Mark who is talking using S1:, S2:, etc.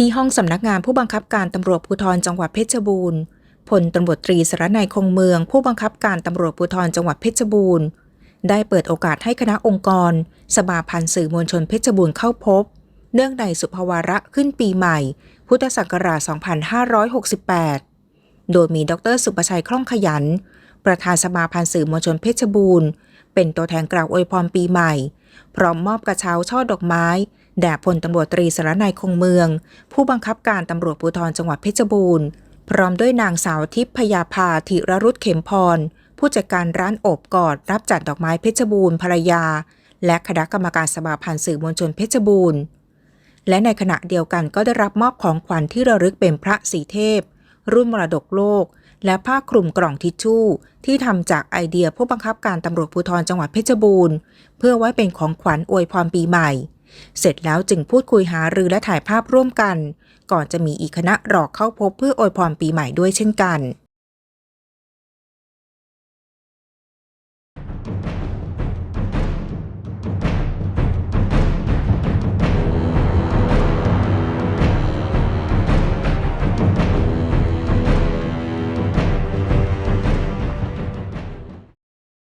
S1: ที่ห้องสำนักงานผู้บังคับการตำรวจภูธรจังหวัดเพชรบูรณ์พลตำรวจตรีสรนัยคงเมือง ผู้บังคับการตำรวจภูธรจังหวัดเพชรบูรณ์ ได้เปิดโอกาสให้คณะองค์กร สมาพันธ์สื่อมวลชนเพชรบูรณ์เข้าพบ เนื่องในสุภวาระขึ้นปีใหม่ พุทธศักราช 2568 โดยมีดรสุประชัยคล่องขยัน ประธานสมาพันธ์สื่อมวลชนเพชรบูรณ์ เป็นตัวแทนกล่าวอวยพรปีใหม่ พร้อมมอบกระเช้าช่อดอกไม้ แด่พลตำรวจตรีสารนัยคงเมือง ผู้บังคับการตำรวจภูธรจังหวัดเพชรบูรณ์ พร้อมด้วยนางสาวทิพย์พยาภาธิรรุตเข็มพร ผู้จัดการร้านโอบกอด รับจัดดอกไม้เพชรบูรณ์ภรรยา และคณะกรรมการสมาพันธ์สื่อมวลชนเพชรบูรณ์ และในขณะเดียวกันก็ได้รับมอบของขวัญที่ระลึกเป็นพระสีเทพ รุ่นมรดกโลก และผ้าคลุมกล่องทิชชู่ ที่ทำจากไอเดียผู้บังคับการตำรวจภูธรจังหวัดเพชรบูรณ์ เพื่อไว้เป็นของขวัญอวยพรปีใหม่ เสร็จแล้วจึงพูดคุยหารือและถ่ายภาพร่วมกัน ก่อนจะมีอีกคณะรอเข้าพบเพื่ออวยพรปีใหม่ด้วยเช่นกัน